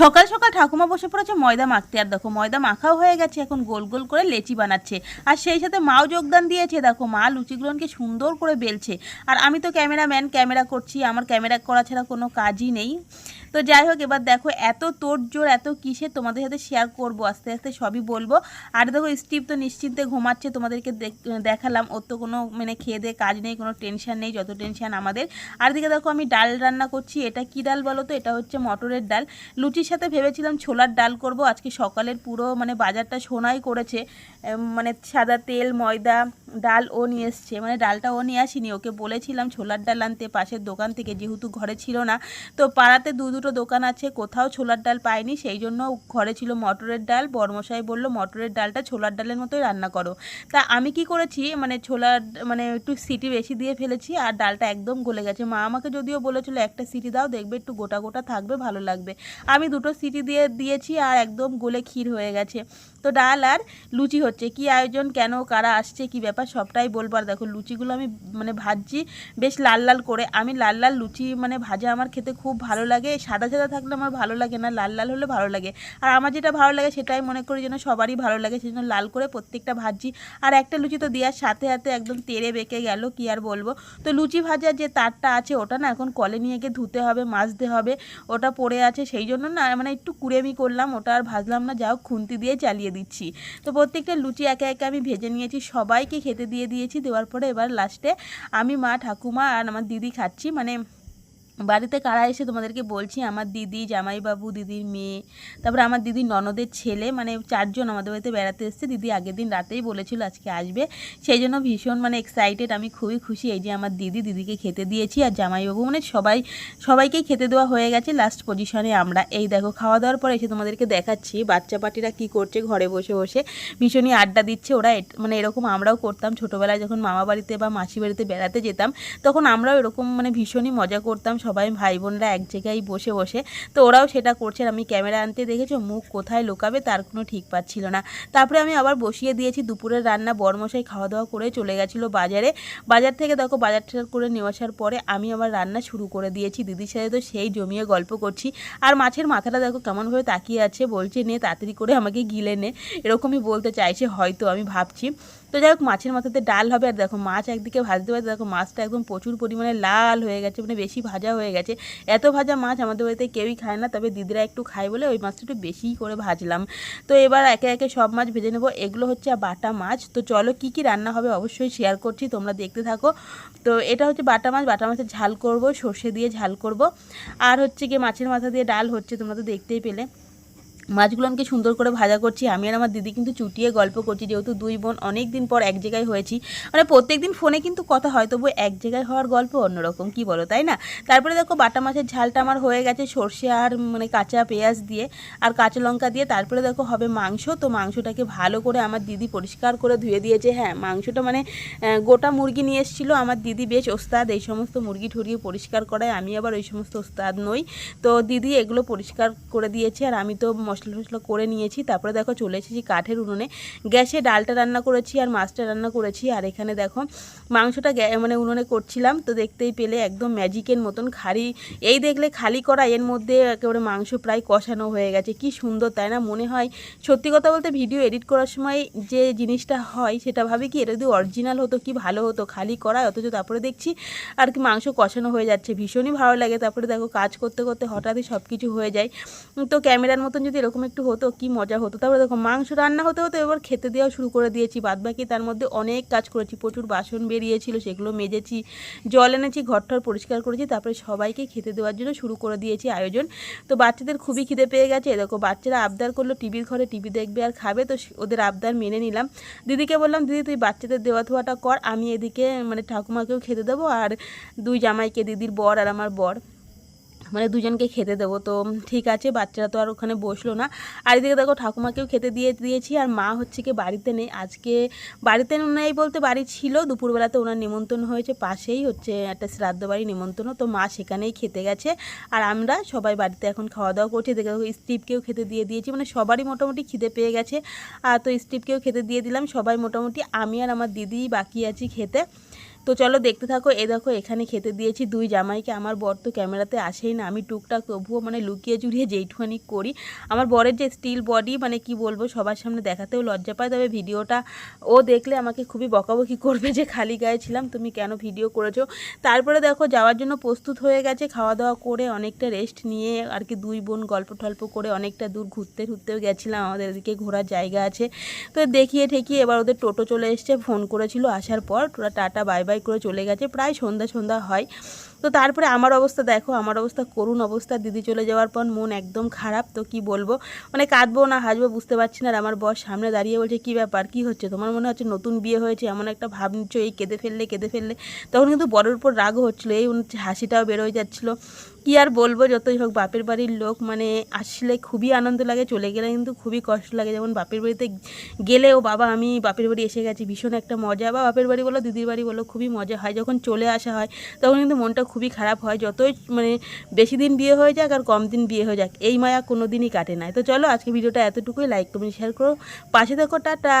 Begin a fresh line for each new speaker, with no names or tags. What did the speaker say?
সকাল সকাল ঠাকুমা বসে পড়েছে, ময়দা মাখতে। আর দেখো, ময়দা মাখাও হয়ে গেছে, এখন গোল গোল করে লেচি বানাচ্ছে। আর সেই সাথে মাও যোগদান দিয়েছে, দেখো, মা লুচিগুলোকে সুন্দর করে বেলছে। আর আমি তো ক্যামেরাম্যান, ক্যামেরা করছি, আমার ক্যামেরা করা ছাড়া কোনো কাজই নেই। তো যাই হোক এবার দেখো এত তোড়জোড়, এত কিসে তোমাদের সাথে শেয়ার করব, আস্তে আস্তে সবই বলব। আর দেখো স্টিভ তো নিশ্চিন্তে ঘুমাচ্ছে, তোমাদেরকে দেখ- দেখালাম। ওর তো কোনো মানে খেয়ে দিয়ে কাজ নেই, কোনো টেনশান নেই, যত টেনশান আমাদের। আর দিকে দেখো, আমি ডাল রান্না করছি। এটা কি ডাল বলো তো? এটা হচ্ছে মটরের ডাল। লুচির সাথে ভেবেছিলাম ছোলার ডাল করব। আজকে সকালের পুরো মানে বাজারটা সোনাই করেছে। মানে সাদা তেল, ময়দা, ডাল ও নিয়ে এসছে। মানে ডালটা ও নিয়ে আসিনি। ওকে বলেছিলাম ছোলার ডাল আনতে পাশের দোকান থেকে, যেহেতু ঘরে ছিল না। তো পাড়াতে দু দুটো দোকান আছে, কোথাও ছোলার ডাল পাইনি, সেই জন্য ঘরে ছিল মটরের ডাল। বর্মশাই বলল, মটরের ডালটা ছোলার ডালের মতোই রান্না করো। তা আমি কি করেছি মানে ছোলার মানে একটু সিটি বেশি দিয়ে ফেলেছি আর ডালটা একদম গলে গেছে। মা আমাকে যদিও বলেছিল, একটা সিটি দাও, দেখবে একটু গোটা গোটা থাকবে, ভালো লাগবে। আমি দুটো সিটি দিয়ে দিয়েছি আর একদম গলে ক্ষীর হয়ে গেছে। তো ডাল আর লুচি হচ্ছে। কি আয়োজন, কেন, কারা আসছে, কি ব্যাপার, সবটাই বলবার দেখো, লুচিগুলো আমি মানে ভাজছি বেশ লাল লাল করে। আমি লাল লাল লুচি মানে ভাজা আমার খেতে খুব ভালো লাগে। সাদা সাদা থাকলে আমার ভালো লাগে না, লাল লাল হলে ভালো লাগে। আর আমার যেটা ভালো লাগে সেটাই মনে করি যেন সবারই ভালো লাগে সেই জন্য লাল করে প্রত্যেকটা ভাজছি। আর একটা লুচি তো দেওয়ার সাথে সাথে একদম তেড়ে বেঁকে গেল, কি আর বলব। তো লুচি ভাজার যে তারটা আছে, ওটা না এখন কলে নিয়ে গিয়ে ধুতে হবে, মাজতে হবে। ওটা পড়ে আছে, সেই জন্য না মানে একটু কুড়েমি করলাম, ওটা আর ভাজলাম না। যাও খুন্তি দিয়ে চালিয়ে দিচ্ছি। তো প্রত্যেকটা লুচি একে একে আমি ভেজে নিয়েছি, সবাইকে খেতে দিয়ে দিয়েছি, দেওয়ার পরে এবার লাস্টে আমি মা, ঠাকুমা আর আমার দিদি খাচ্ছি। মানে বাড়িতে কারা এসে তোমাদেরকে বলছি, আমার দিদি, জামাইবাবু, দিদির মেয়ে, তারপরে আমার দিদির ননদের ছেলে মানে চারজন আমাদের বাড়িতে বেড়াতে এসছে। দিদি আগের দিন রাতেই বলেছিল আজকে আসবে। সেই জন্য ভীষণ মানে এক্সাইটেড আমি খুবই খুশি এই যে আমার দিদি, দিদিকে খেতে দিয়েছি আর জামাইবাবু মানে সবাই, সবাইকেই খেতে দেওয়া হয়ে গেছে লাস্ট পজিশনে আমরা। এই দেখো, খাওয়া দাওয়ার পর এসে তোমাদেরকে দেখাচ্ছি, বাচ্চা পাটিরা কি করছে ঘরে বসে বসে। ভীষণই আড্ডা দিচ্ছে ওরা মানে এরকম আমরাও করতাম ছোটোবেলায় যখন মামা বাড়িতে বা মাসি বাড়িতে বেড়াতে যেতাম, তখন আমরাও এরকম মানে ভীষণই মজা করতাম। সবাই ভাই বোনরা এক জায়গায় বসে বসে, তো ওরাও সেটা করছে আর আমি ক্যামেরা আনতে দেখেছ, মুখ কোথায় লোকাবে তার কোনো ঠিক পাচ্ছিল না। তারপরে আমি আবার বসিয়ে দিয়েছি, দুপুরের রান্না, বরমশাই খাওয়া দাওয়া করে চলে গেছিল বাজারে। বাজার থেকে দেখো, বাজার করে নিয়ে আসার পরে আমি আবার রান্না শুরু করে দিয়েছি। দিদির সাথে তো সেই জমিয়ে গল্প করছি। আর মাছের মাথাটা দেখো কেমনভাবে তাকিয়ে আছে, বলছে, নে, তাড়াতাড়ি করে আমাকে গিলে নে। এরকমই বলতে চাইছে, হয়তো আমি ভাবছি। তো যাই হোক, মাছের মাথাতে ডাল হবে। আর দেখো, মাছ একদিকে ভাজতে ভাজতে দেখো, মাছটা একদম প্রচুর পরিমাণে লাল হয়ে গেছে মানে বেশি ভাজা হয়ে গেছে। এত ভাজা মাছ আমাদের বাড়িতে কেউই খায় না, তবে দিদিরা একটু খায় বলে ওই মাছটা একটু বেশিই করে ভাজলাম। তো এবার একে একে সব মাছ ভেজে নেব। এগুলো হচ্ছে বাটা মাছ। তো চলো, কি কি রান্না হবে অবশ্যই শেয়ার করছি, তোমরা দেখতে থাকো। তো এটা হচ্ছে বাটা মাছ। বাটা মাছের ঝাল করব, সর্ষে দিয়ে ঝাল করব। আর হচ্ছে গিয়ে মাছের মাথা দিয়ে ডাল হচ্ছে, তোমরা তো দেখতেই পেলে। মাছগুলোকে সুন্দর করে ভাজা করছি। আমি আর আমার দিদি কিন্তু চুটিয়ে গল্প করছি, যেহেতু দুই বোন অনেক দিন পর এক জায়গায় হয়েছি। মানে প্রত্যেক দিন ফোনে কিন্তু কথা হয় তবু এক জায়গায় হওয়ার গল্প অন্যরকম, কি বলো, তাই না? তারপরে দেখো বাটা মাছের ঝালটা আমার হয়ে গেছে সর্ষে আর মানে কাঁচা পেঁয়াজ দিয়ে আর কাঁচা লঙ্কা দিয়ে। তারপরে দেখো হবে মাংস, তো মাংসটাকে ভালো করে আমার দিদি পরিষ্কার করে ধুয়ে দিয়েছে। হ্যাঁ মাংসটা মানে গোটা মুরগি নিয়ে এসেছিল, আমার দিদি বেশ ওস্তাদ, এই সমস্ত মুরগি ঠুরিয়ে পরিষ্কার করায় আমি আবার ওই সমস্ত ওস্তাদ নই। তো দিদি এগুলো পরিষ্কার করে দিয়েছে, আর আমি তো মশলা টশলা করে নিয়েছি, তারপরে দেখো চলে এসেছি কাঠের উনুনে। গ্যাসে ডালটা রান্না করেছি আর মাছটা রান্না করেছি। আর এখানে দেখো মাংসটা মানে উনুনে করছিলাম, তো দেখতেই পেলে একদম ম্যাজিকের মতন খালি। এই দেখলে খালি করা, এর মধ্যে একেবারে মাংস প্রায় কষানো হয়ে গেছে। কি সুন্দর, তাই না? মনে হয় সত্যি কথা বলতে ভিডিও এডিট করার সময় যে জিনিসটা হয় সেটা ভাবে কি, এটা যদি অরিজিনাল হতো, কি ভালো হতো? খালি করা, অথচ তারপরে দেখছি আর কি মাংস কষানো হয়ে যাচ্ছে। ভীষণই ভালো লাগে। তারপরে দেখো কাজ করতে করতে হঠাৎই সব কিছু হয়ে যায়। তো ক্যামেরার মতন যদি এরকম একটু হতো, কি মজা হতো। তারপরে দেখো, মাংস রান্না হতে হতো এবার খেতে দেওয়া শুরু করে দিয়েছি। বাদ বাকি তার মধ্যে অনেক কাজ করেছি, প্রচুর বাসন বেরিয়েছিল, সেগুলো মেজেছি, জল এনেছি, ঘরটর পরিষ্কার করেছি, তারপরে সবাইকে খেতে দেওয়ার জন্য শুরু করে দিয়েছি আয়োজন। তো বাচ্চাদের খুবই খিদে পেয়ে গেছে দেখো, বাচ্চারা আবদার করল, টিভির ঘরে টিভি দেখবে আর খাবে, তো ওদের আবদার মেনে নিলাম। দিদিকে বললাম, দিদি, তুই বাচ্চাদের দেওয়া থোয়াটা কর, আমি এদিকে মানে ঠাকুমাকেও খেতে দেবো আর দুই জামাইকে, দিদির বর আর আমার বর। মানে দুজনকে খেতে দেবো। তো ঠিক আছে, বাচ্চারা তো আর ওখানে বসল না। আর এদিকে দেখো ঠাকুমাকেও খেতে দিয়ে দিয়েছি, আর মা হচ্ছে কি বাড়িতে নেই। আজকে বাড়িতে নেই বলতে বাড়ি ছিল, দুপুরবেলাতে ওনার নিমন্ত্রণ হয়েছে, পাশেই হচ্ছে একটা শ্রাদ্ধ বাড়ি নিমন্ত্রণ, তো মা সেখানেই খেতে গেছে। আর আমরা সবাই বাড়িতে এখন খাওয়া দাওয়া করছি দেখে দেখো স্টিভকেও খেতে দিয়ে দিয়েছি মানে সবারই মোটামুটি খিদে পেয়ে গেছে। আর তো স্টিভকেও খেতে দিয়ে দিলাম, সবাই মোটামুটি, আমি আর আমার দিদি বাকি আছি খেতে। তো চলো দেখতে থাকো, এ দেখো এখানে খেতে দিয়েছি দুই জামাইকে। আমার বর তো ক্যামেরাতে আসেই না, আমি টুকটাক তবুও মানে লুকিয়ে চুরিয়ে যেইটুখানি করি। আমার বরের যে স্টিল বডি মানে কি বলব, সবার সামনে দেখাতেও লজ্জা পায়, তবে ভিডিওটা ও দেখলে আমাকে খুবই বকাবকি করবে যে খালি গায়ে ছিলাম, তুমি কেন ভিডিও করেছ? তারপরে দেখো যাওয়ার জন্য প্রস্তুত হয়ে গেছে খাওয়া দাওয়া করে অনেকটা রেস্ট নিয়ে আর কি দুই বোন গল্প টল্প করে অনেকটা দূর ঘুরতে ঘুরতেও গেছিলাম, আমাদের এদিকে ঘোরার জায়গা আছে। তো দেখিয়ে ঠেকিয়ে এবার ওদের টোটো চলে এসছে, ফোন করেছিল, আসার পর তোরা টাটা বাই বাই করে চলে গেছে। প্রায় সন্ধ্যা সন্ধ্যা হয়। তো তারপরে আমার অবস্থা দেখো, আমার অবস্থা করুণ অবস্থা। দিদি চলে যাওয়ার পর মন একদম খারাপ, তো কি বলব? মানে কাঁদবো না, হাসবো, বুঝতে পারছি না। আর আমার বস সামনে দাঁড়িয়ে বলছে, কি ব্যাপার? কি হচ্ছে? তোমার মনে হচ্ছে নতুন বিয়ে হয়েছে? এমন একটা ভাব নিচ্ছ, এই কেঁদে ফেললে কেঁদে ফেললে? তখন কিন্তু বড়োর উপর রাগও হচ্ছিল। এই হচ্ছে হাসিটাও বেরোয় যাচ্ছিল। কি আর বলব, যতই হোক, বাপের বাড়ির লোক মানে আসলে খুবই আনন্দ লাগে, চলে গেলে কিন্তু খুবই কষ্ট লাগে। যেমন বাপের বাড়িতে গেলেও বাবা, আমি বাপের বাড়ি এসে গেছি, ভীষণ একটা মজা। বা বাপের বাড়ি বলো, দিদির বাড়ি বলো, খুবই মজা হয়। যখন চলে আসা হয়, তখন কিন্তু মনটা খুবই খারাপ হয়, যতই মানে বেশি দিন বিয়ে হয়ে যাক আর কম দিন বিয়ে হয়ে যাক, এই মায়া কোনো দিনই কাটে না। তো চলো আজকে ভিডিওটা এতটুকুই লাইক কমেন্ট শেয়ার করো। পাশে দেখো টাটা।